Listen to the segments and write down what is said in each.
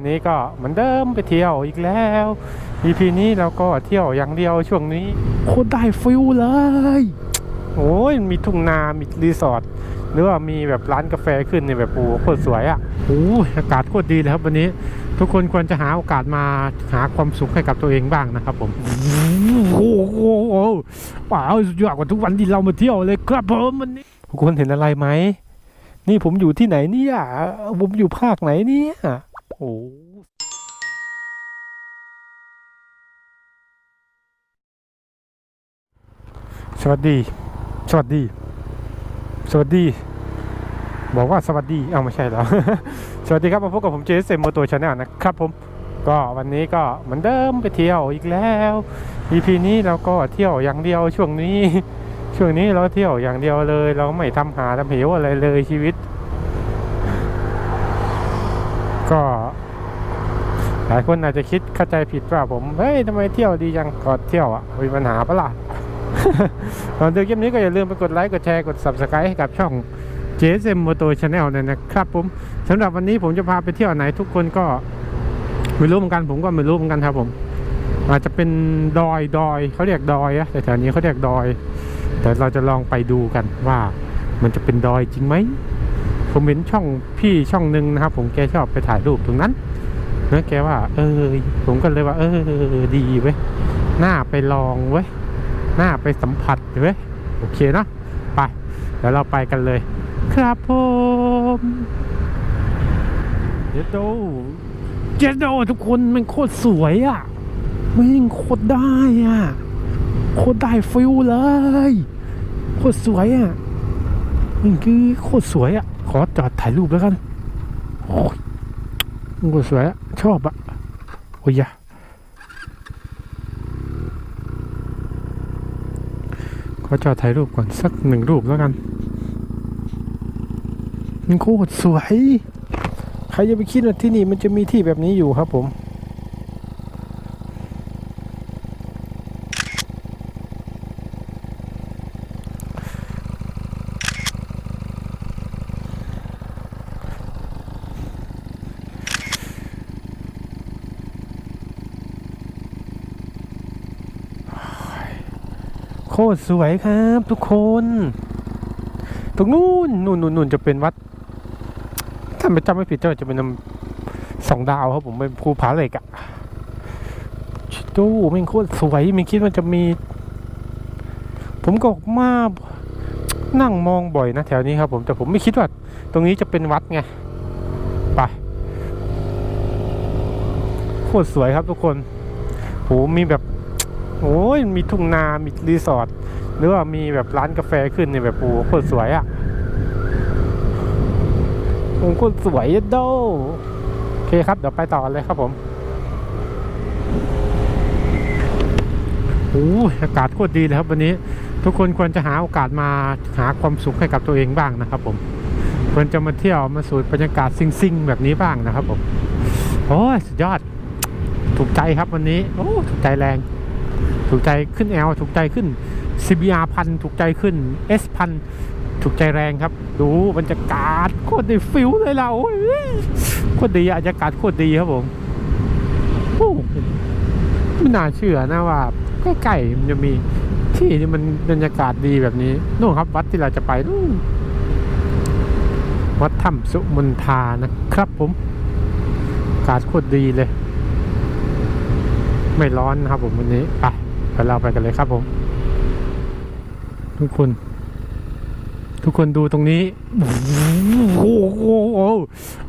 ันนี้ก็เหมือนเดิมไปเที่ยวอีกแล้ว EP นี้เราก็เที่ยวอย่างเดียวช่วงนี้โคตรได้ฟิลเลย โอ้ยมีทุ่งนา มีรีสอร์ทหรือว่ามีแบบร้านกาแฟขึ้นในแบบโอ้โคตรสวยอะ่ะโอ้ยอากาศโคตรดีเลยครับวันนี้ ทุกคนควรจะหาโอกาสมาหาความสุขให้กับตัวเองบ้างนะครับผมโอ้โหป่าวสุดยอดกว่าทุกวันที่เรามาเที่ยวเลยครับผมวันนี้ทุกคนเห็นอะไรไหมนี่ผมอยู่ที่ไหนเนี่ยผมอยู่ภาคไหนเนี่ย โอ้สวัสดี สวัสดี สวัสดี บอกว่าสวัสดี เอาไม่ใช่แล้ว สวัสดีครับมาพบกับผมเจสเซมโมโตชาแนลนะครับผม ก็วันนี้ก็เหมือนเดิมไปเที่ยวอีกแล้ว EP นี้เราก็เที่ยวอย่างเดียวช่วงนี้ ช่วงนี้เราเที่ยวอย่างเดียวเลย เราไม่ทำหาทำเหวอะไรเลยชีวิต ก็หลายคนอาจจะคิดเข้าใจผิดว่าผมเฮ้ยทำไมเที่ยวดีจังก็เที่ยวอะมีปัญหาปะล่ะก่อนดูคลิปนี้ก็อย่าลืมไปกดไลค์กดแชร์กด subscribe ให้กับช่อง JSM Moto Channel เลยนะครับผมสำหรับวันนี้ผมจะพาไปเที่ยวไหนทุกคนก็ไม่รู้เหมือนกันผมก็ไม่รู้เหมือนกันครับผม อาจจะเป็นดอยดอยเขาเรียกดอยอะแต่แถวนี้เขาเรียกดอย แต่เราจะลองไปดูกันว่ามันจะเป็นดอยจริงไหม ผมเห็นช่องพี่ช่องหนึ่งนะครับ ผมแกชอบไปถ่ายรูปตรงนั้นนะแกว่า เออ ผมก็เลยว่า เออ ดีเว้ยหน่าไปลองเว้ยหน่าไปสัมผัสเว้ยโอเคเนอะไปเดี๋ยวเราไปกันเลย ครับผมเดี๋ยวดูเจโดทุกคนมันโคตรสวยอะมันโคตรได้อะโคตรได้ฟิลเลยโคตรสวยอะมันคือโคตรสวยอะ ขอจอดถ่ายรูปแล้วกัน โอ้ยมันโคตรสวยชอบอะโอ้ยะขอจอดถ่ายรูปก่อนสักหนึ่งรูปแล้วกันมันโคตรสวย ใครจะไปคิดว่าที่นี่มันจะมีที่แบบนี้อยู่ครับผม โคตรสวยครับทุกคน ตรงนู้นนู่นนู่นนู่นจะเป็นวัด ถ้าไม่จำไม่ผิดจะจะเป็นสองดาวครับผมเป็นภูผาเหล็กอะชิดูแม่งโคตรสวยไม่คิดว่าจะมี ผมก็มานั่งมองบ่อยนะแถวนี้ครับ ผมแต่ผมไม่คิดว่า ตรงนี้จะเป็นวัดไงไปโคตรสวยครับทุกคนโหมีแบบ โอ้ยมีทุ่งนา มีรีสอร์ทหรือว่ามีแบบร้านกาแฟขึ้นในแบบโอ้โคตรสวยอะ่ะโอ้โคตรสวยอะโดโอเคครับ เดี๋ยวไปต่อเลยครับผมโอ้ยอากาศโคตรดีเลยครับ วันนี้ทุกคนควรจะหาโอกาสมาหาความสุขให้กับตัวเองบ้างนะครับ ผมควรจะมาเที่ยวมาสูดบรรยากาศซิ่งๆแบบนี้บ้างนะครับผมโอ้ยสุดยอดถูกใจครับวันนี้ โอ้ ถูกใจแรง ถูกใจขึ้น L ถูกใจขึ้น CBR พันถูกใจขึ้น S พันถูกใจแรงครับ ดูบรรยากาศโคตรด้ฟิลเลยเราโคตรดีบรรยากาศโคตรดีครับผมโอ้ไม่น่าเชื่อนะว่าใกล้ๆมันจะมีที่ที่มันบรรยากาศดีแบบนี้นู่นครับ วัดที่เราจะไปนู่นวัดถ้ำสุมนทานะครับผมอากาศโคตรดีเลย ไม่ร้อนนะครับผมวันนี้ไป เดี๋ยวเราไปกันเลยครับผม ทุกคน ทุกคนดูตรงนี้โอ้โห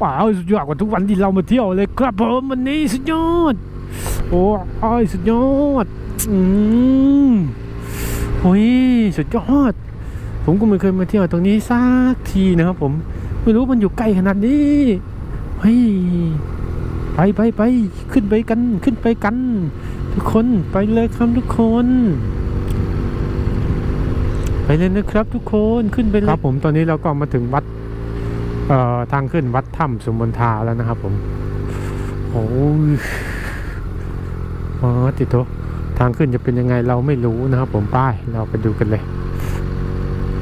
ป่าวสุดยอดกว่าทุกวันที่เรามาเที่ยวเลยครับผมวันนี้สุดยอดโอ้ยสุดยอดอืมโอ้ยสุดยอด ผมก็ไม่เคยมาเที่ยวตรงนี้สักทีนะครับผม ไม่รู้มันอยู่ใกล้ขนาดนี้เฮ้ยไปไปไปขึ้นไปกันขึ้นไปกัน ทุกคนไปเลยครับทุกคน ไปเลยนะครับทุกคนขึ้นไปเลยครับผมตอนนี้เราก็มาถึงวัดเอ่อทางขึ้นวัดถ้ำสุมนทาแล้วนะครับผมโอ้ยอ๋อติดโตทางขึ้นจะเป็นยังไงเราไม่รู้นะครับ ผมป้ายเราไปดูกันเลย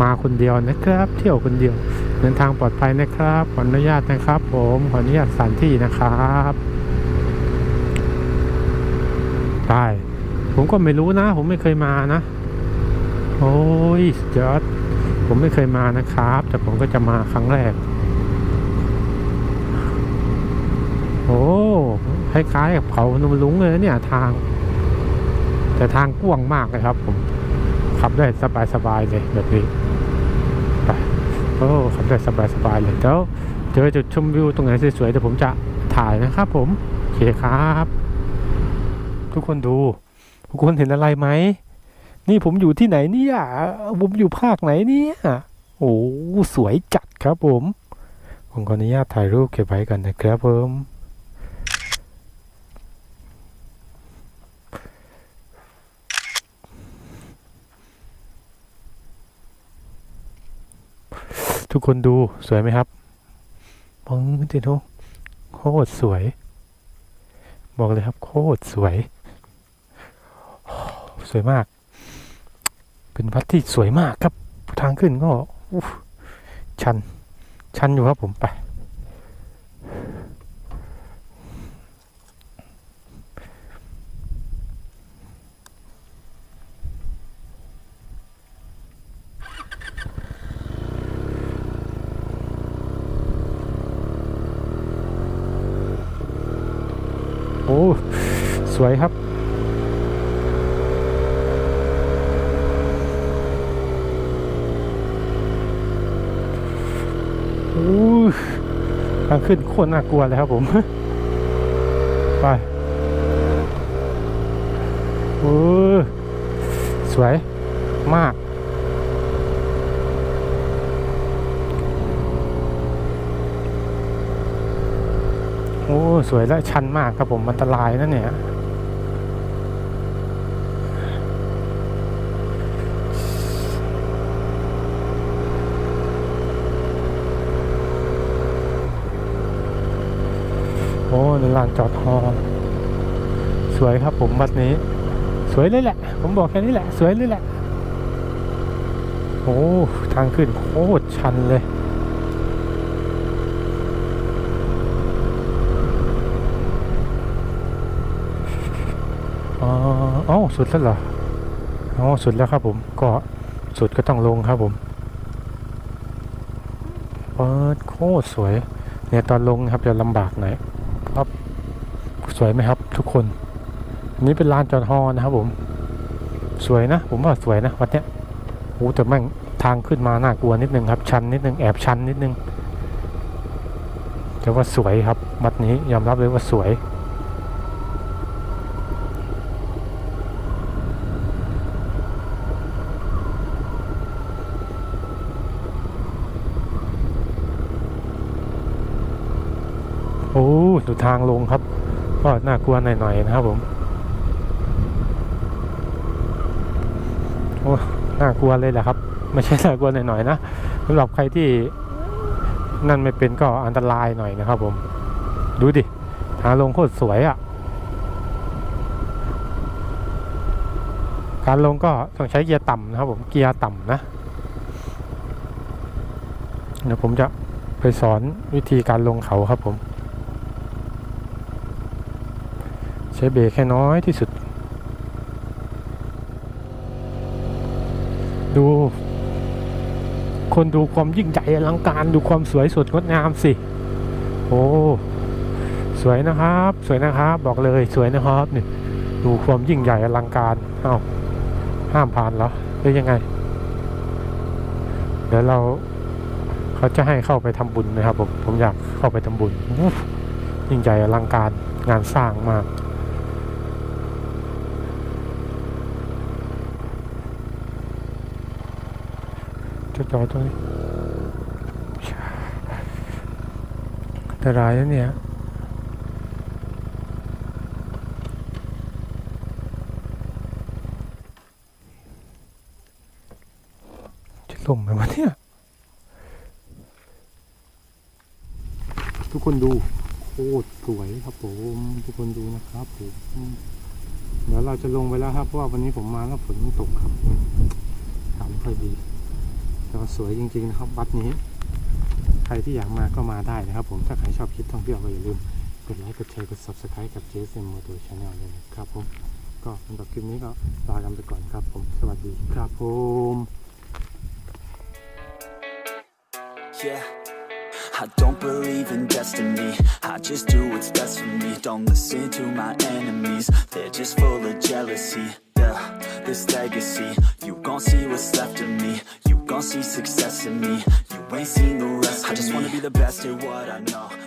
มาคนเดียวนะครับ เที่ยวคนเดียวเดินทางปลอดภัยนะครับขออนุญาตนะครับ ผมขออนุญาตสถานที่นะครับ ไปผมก็ไม่รู้นะ ผมไม่เคยมานะ โอ้ยสยอดผมไม่เคยมานะครับ แต่ผมก็จะมาครั้งแรก โอ้คล้ายๆกับเขานมลุงเลยเนี่ยทาง แต่ทางกว้างมากเลยครับ ผมขับได้สบายๆเลยแบบนี้ไปโอ้ขับได้สบายๆเลยเดี๋ยวเจอจุดชมวิวตรงไหนสวยๆเดี๋ยวผมจะถ่ายนะครับผมโอเคครับ ทุกคนดู ทุกคนเห็นอะไรไหม นี่ผมอยู่ที่ไหนเนี่ยผมอยู่ภาคไหนเนี่ยโอ้สวยจัดครับผมผมขออนุญาตถ่ายรูปเก็บไว้กันนะครับผมทุกคนดูสวยไหมครับมองดิโนโคตรสวย บอกเลยครับโคตรสวย สวยมาก เป็นวัดที่สวยมากครับทางขึ้นก็ชัน ชันอยู่ครับผมไป โอ้ สวยครับ โอ้ยทางขึ้นโคตรน่ากลัวเลยครับผม ไปโอ้สวยมาก โอ้ สวยและชันมากครับผม อันตรายนะเนี่ย อ้ในลานจอดฮอสวยครับผมวัดนี้ สวยเลยแหละ ผมบอกแค่นี้แหละ สวยเลยแหละ โอ้ทางขึ้นโคตรชันเลยอ๋อสุดแล้วเหรออ๋อสุดแล้วครับผมก็สุดก็ต้องลงครับผมเปิดโคตรสวย เนี่ยตอนลงครับจะลำบากหน่อย วยไหมครับทุกคน อันนี้เป็นลานจอดฮอนะครับผม สวยนะ ผมว่าสวยนะวัดเนี้ยโอ้แต่แม่งทางขึ้นมาน่ากลัวนิดนึงครับ ชันนิดนึงแอบชันนิดนึงแต่ว่าสวยครับวัดนี้ยอมรับเลยว่าสวยโอ้ดูทางลงครับ ก็น่ากลัวหน่อยๆนะครับผมโอ้น่ากลัวเลยแหละครับ ไม่ใช่น่ากลัวหน่อยๆนะสำหรับใครที่นั่นไม่เป็นก็อันตรายหน่อยนะครับผม ดูดิทาลงโคตรสวยอะ่ะ การลงก็ต้องใช้เกียร์ต่ำนะครับผมเกียร์ต่ำนะเดี๋ยวผมจะไปสอนวิธีการลงเขาครับผม ใช้เบรกแค่น้อยที่สุด ดู คนดูความยิ่งใหญ่อลังการดูความสวยสดงดงามสิ โอ้ สวยนะครับ สวยนะครับ บอกเลยสวยนะครับนี่ดูความยิ่งใหญ่อลังการ เอ้า ห้ามผ่านเหรอหรือยังไง เดี๋ยวเราเขาจะให้เข้าไปทำบุญนะครับผมผมอยากเข้าไปทำบุญยิ่งใหญ่อลังการงานสร้างมาก จะจอดตรงนี้อันตรายนะเนี่ยจะล่มไหมวะเนี่ย ทุกคนดูโคตรสวยครับผมทุกคนดูนะครับผมเดี๋ยวเราจะลงไปแล้วครับเพราะว่าวันนี้ผมมาแล้วฝนตกครับอามค่อยดี แต่ว่าสวยจริงๆนะครับวัดนี้ ใครที่อยากมาก็มาได้นะครับ ผมถ้าใครชอบคลิปท่องเที่ยวก็อย่าลืมกดไลค์กดแชร์กด subscribe กับ JSM Moto Channel เลยนะครับผมก็สำหรับคลิปนี้ก็ลากันไปก่อนครับผมสวัสดีครับผม Yeah. I don't believe in destiny. I just do what's best for me. Don't listen to my enemies. They're just full of jealousy. Yeah, this legacy. You gon' see what's left of me. You gon' see success in me. You ain't seen the rest. I just wanna be the best at what I know.